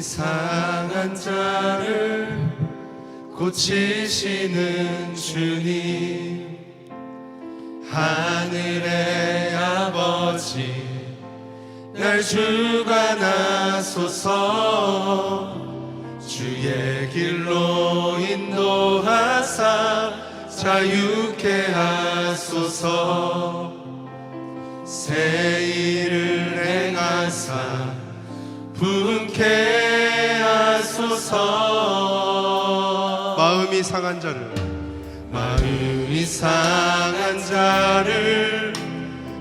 상한 자를 고치시는 주님 하늘의 아버지 날 주관하소서. 주의 길로 인도하사 자유케 하소서 하소서 마음이 상한 자를 마음이 상한 자를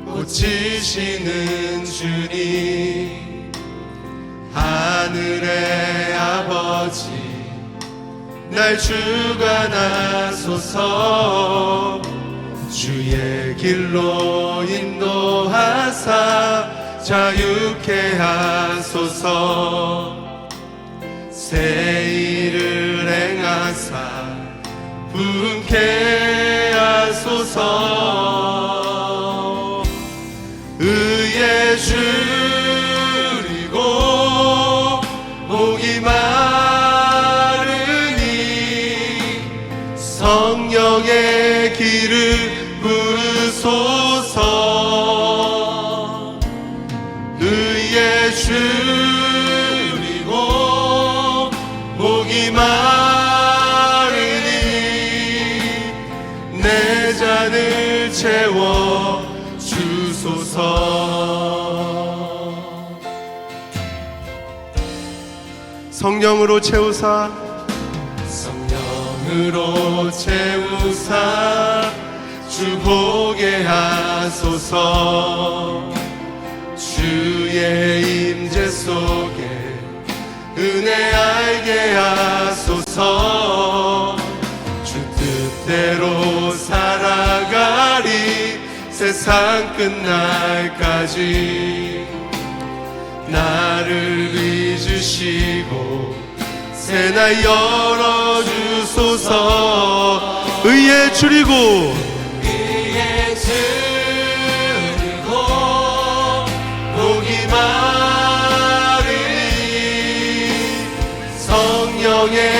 고치시는 주님. 하늘의 아버지 날 주관하소서. 주의 길로 인도하사 자유케 하소서 새 일을 행하사 분케 하소서. 의에 줄이고 마 채우사. 성령으로 채우사 주보게 하소서. 주의 임재 속에 은혜 알게 하소서. 주 뜻대로 살아가리 세상 끝날까지 나를 빚으시고 새날 열어주소서. 의에 줄이고 위에 들고 목이 마르니 성령의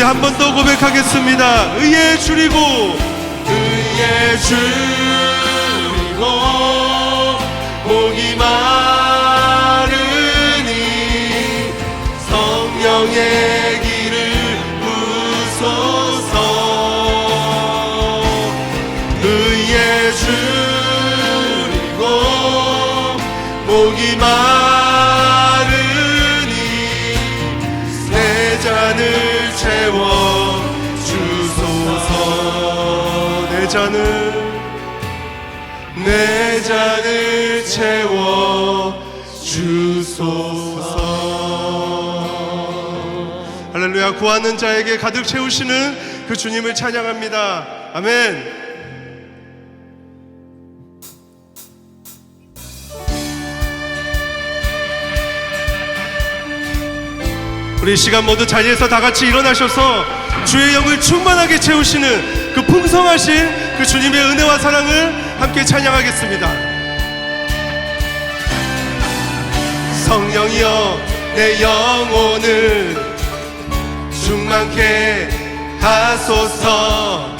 우리 한 번 더 고백하겠습니다. 의에 줄이고 의에 줄 채워 주소서. 할렐루야 구하는 자에게 가득 채우시는 그 주님을 찬양합니다. 아멘. 우리 이 시간 모두 자리에서 다 같이 일어나셔서 주의 영을 충만하게 채우시는 그 풍성하신 그 주님의 은혜와 사랑을 함께 찬양하겠습니다. 성령이여 내 영혼을 충만케 하소서.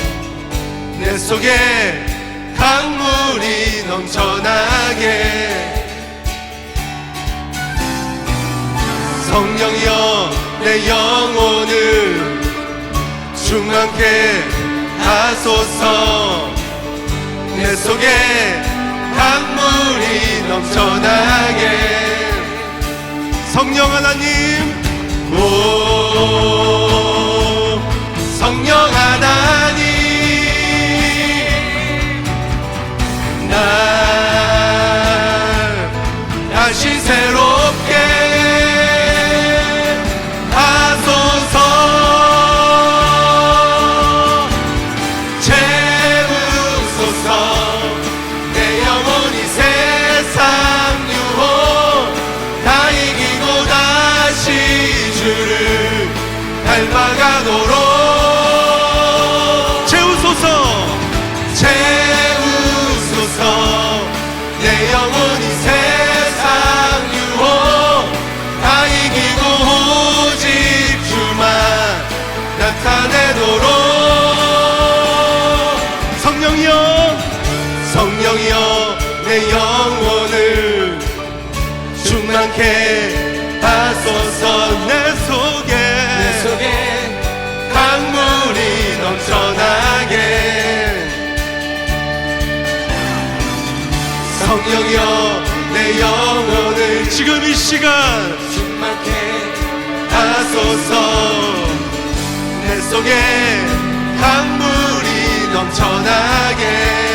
내 속에 강물이 넘쳐나게. 성령이여 내 영혼을 충만케 하소서. 내 속에 강물 성령 하나님 내 영혼이 새 지금 이 시간 충만케 하소서 내 속에 강물이 넘쳐나게.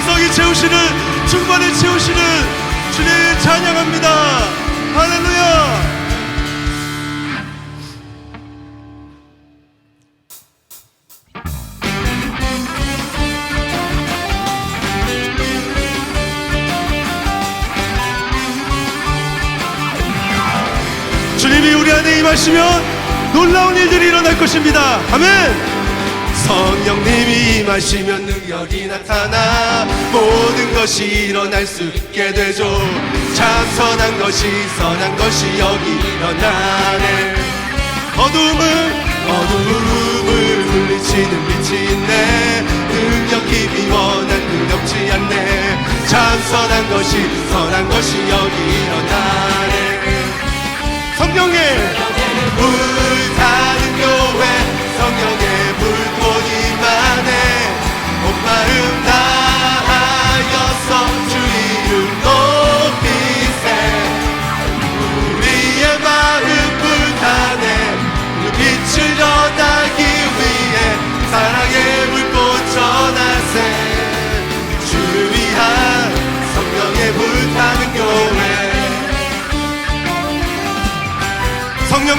풍성히 채우시는 충만히 채우시는 주님 찬양합니다 할렐루야 주님이 우리 안에 임하시면 놀라운 일들이 일어날 것입니다. 아멘! 성령님이 임하시면 능력이 나타나 모든 것이 일어날 수 있게 되죠. 참 선한 것이 선한 것이 여기 일어나네. 어둠을 어둠을 물리치는 빛이 있네 능력 힘이 원한 능력지 않네. 참 선한 것이 선한 것이 여기 일어나네. 성령의 물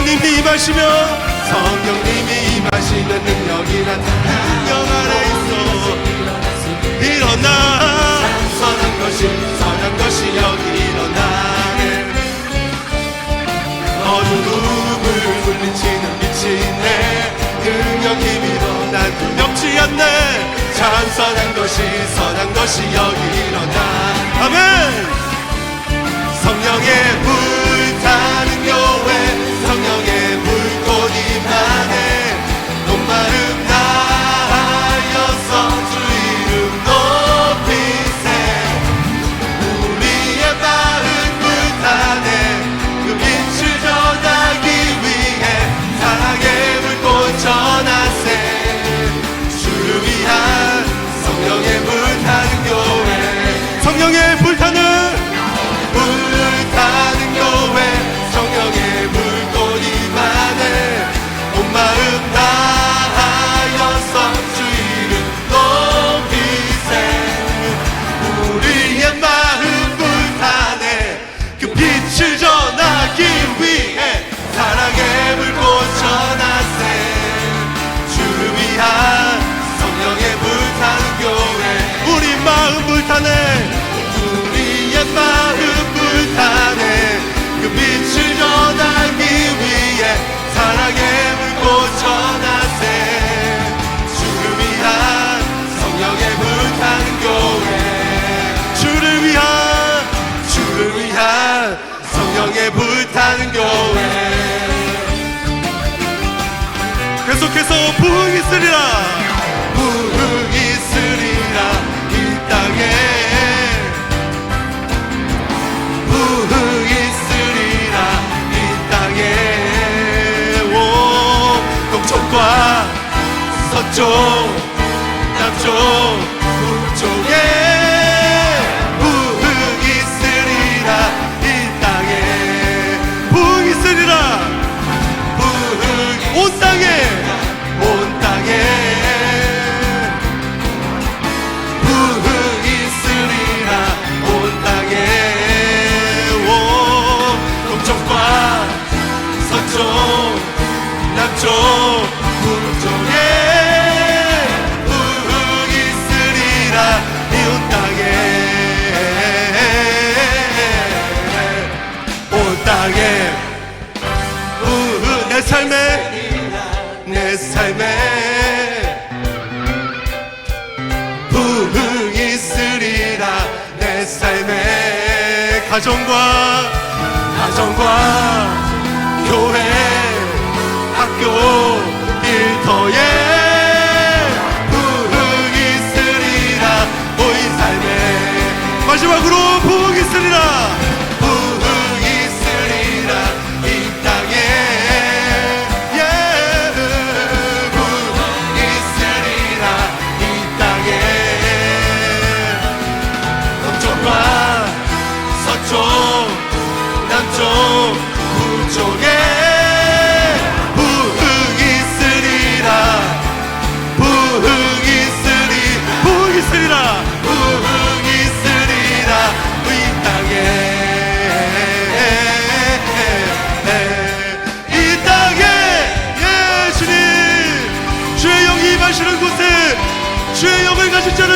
임하시며 성령님이 임하시는 능력이 나타나 능력 아래 있어. 일어나. 선한 것이 선한 것이 여기 일어나네. 어둠을 물리치는 빛이 있네. 능력 힘이로 난 두렵지 않네. 참 선한 것이 선한 것이 여기 일어나 불타는 교회. 계속해서 부흥이 있으리라. 부흥이 있으리라 이 땅에. 부흥이 있으리라 이 땅에. 오 동쪽과 서쪽 남쪽 북쪽에 가정과 교회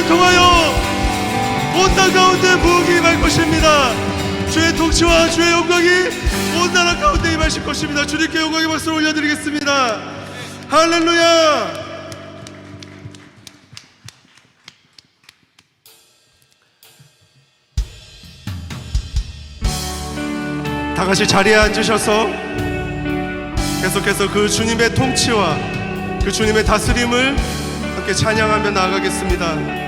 자를 통하여 온 땅 가운데 부흥이 임할 것입니다. 주의 통치와 주의 영광이 온 나라 가운데 임하실 것입니다. 주님께 영광의 박수를 올려드리겠습니다. 할렐루야! 다 같이 자리에 앉으셔서 계속해서 그 주님의 통치와 그 주님의 다스림을 함께 찬양하며 나아가겠습니다.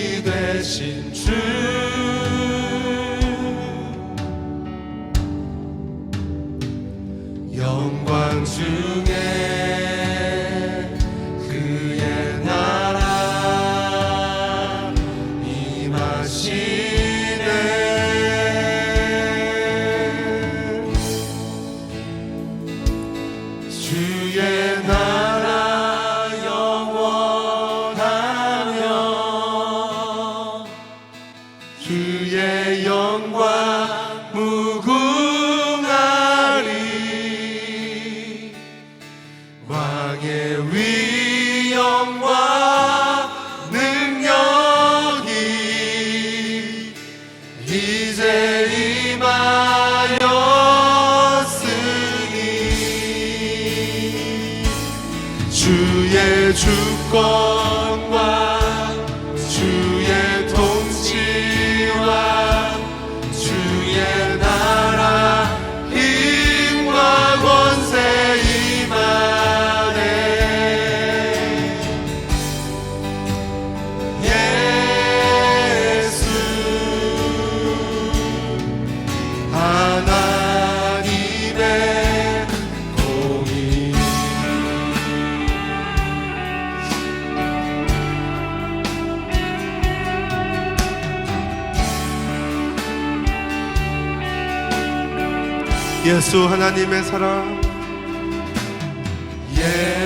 이 되신 주. 영광 중에 God. 예수 하나님의 사랑. 예.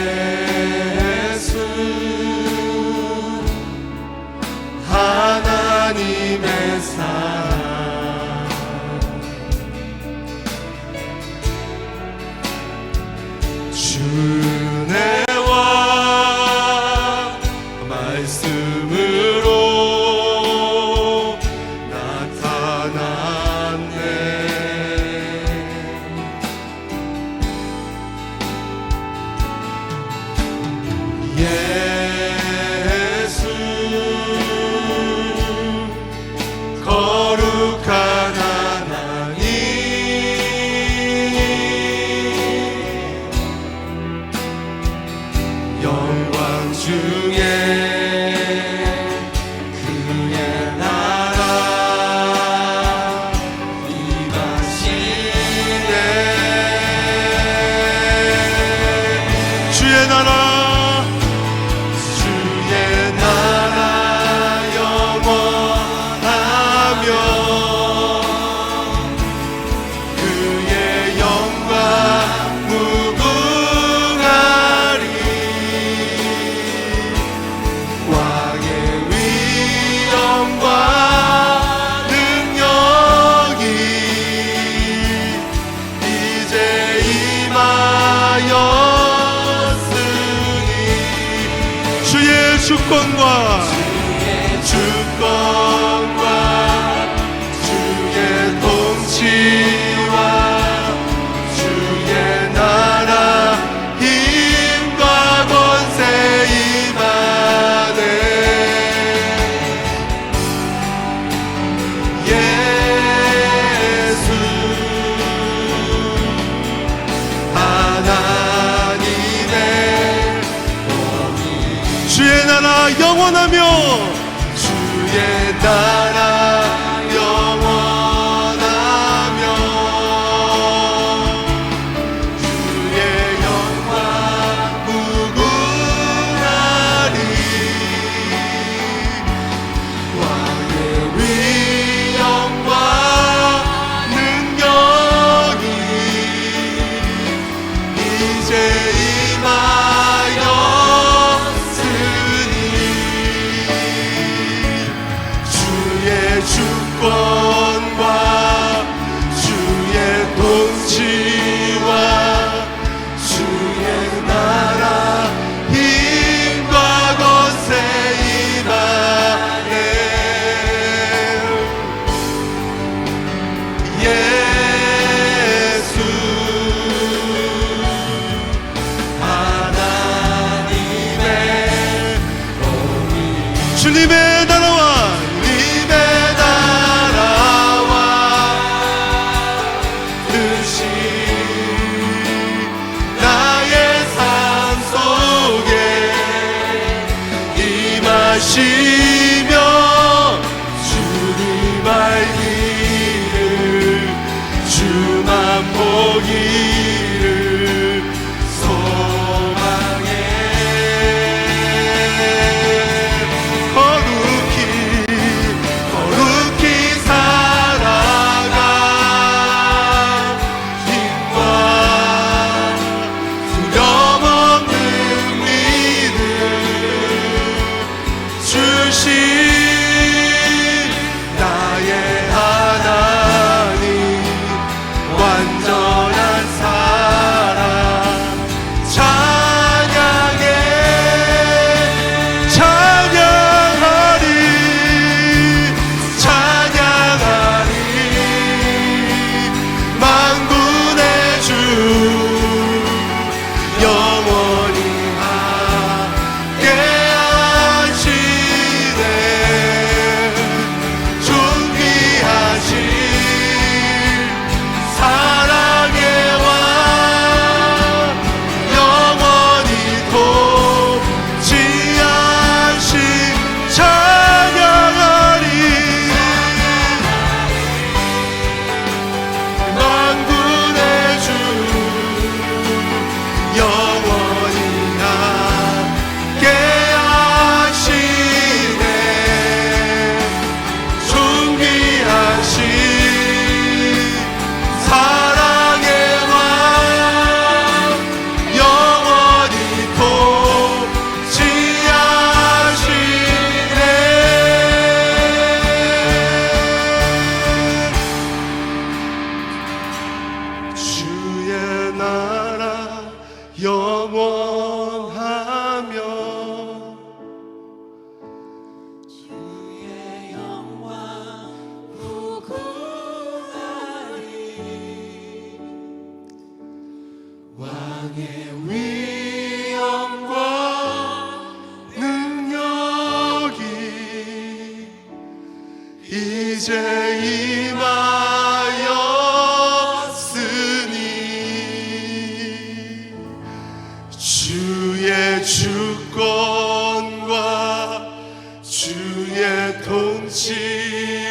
통치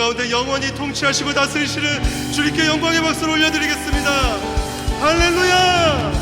가운데 영원히 통치하시고 다스리시는 주님께 영광의 박수를 올려드리겠습니다. 할렐루야